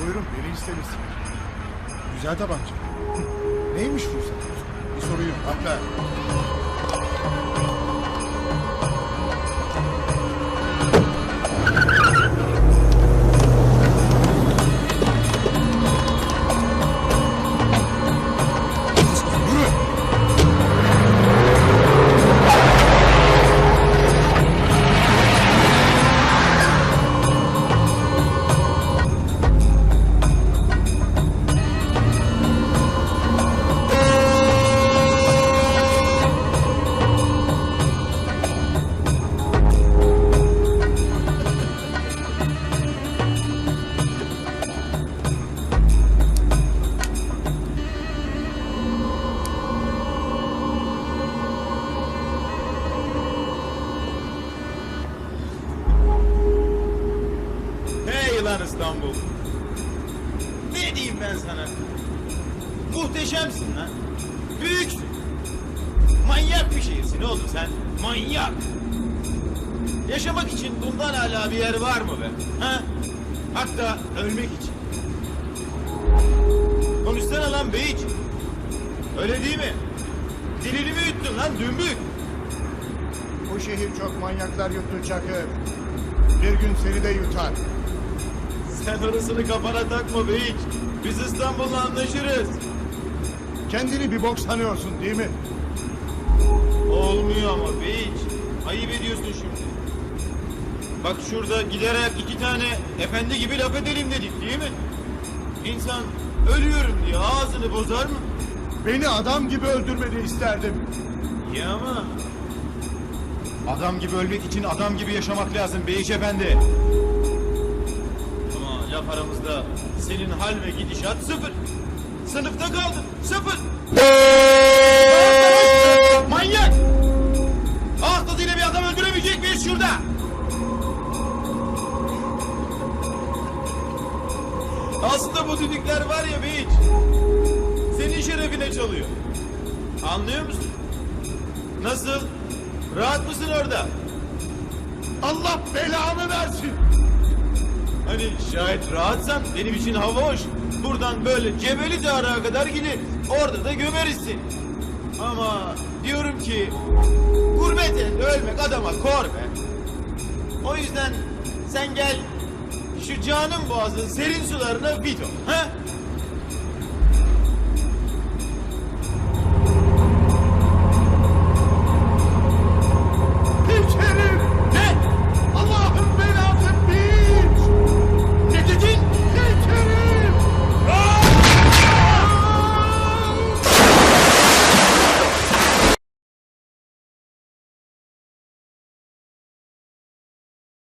Buyurun beni istediniz. Güzel tabanca. Neymiş ruhsat? Bir sorun yok. Lan İstanbul. Ne diyeyim ben sana? Muhteşemsin lan. Büyüksün. Manyak bir şehirsin oğlum sen. Manyak. Yaşamak için bundan hala bir yer var mı be? Ha? Hatta ölmek için. Konuşsana lan beyiç. Öyle değil mi? Dilini mi yuttun lan dümbük? Bu şehir çok manyaklar yuttu Çakır. Bir gün seni de yutar. Sen orasını kafana takma beyiç. Biz İstanbul'la anlaşırız. Kendini bir bok sanıyorsun değil mi? Olmuyor ama beyiç. Ayıp ediyorsun şimdi. Bak şurada giderek iki tane efendi gibi laf edelim dedik değil mi? İnsan ölüyorum diye ağzını bozar mı? Beni adam gibi öldürmeni isterdim. Ya ama... Adam gibi ölmek için adam gibi yaşamak lazım beyiç efendi. Ama laf aramızda senin hal ve gidişat sıfır. Sınıfta kaldın sıfır. Manyak! Ah tadıyla bir adam öldüremeyecek miyiz şurada? Aslında bu düdükler var ya beyiç. Senin şerefine çalıyor. Anlıyor musun? Nasıl? Rahat mısın orada? Allah belamı versin. Hani şayet rahatsan benim için hava hoş. Buradan böyle Cebeli Dağı'na kadar gidip orada da gömeriz seni. Ama diyorum ki gurbet elde ölmek adama kor be. O yüzden sen gel şu canım boğazın serin sularına bit ol. Ha?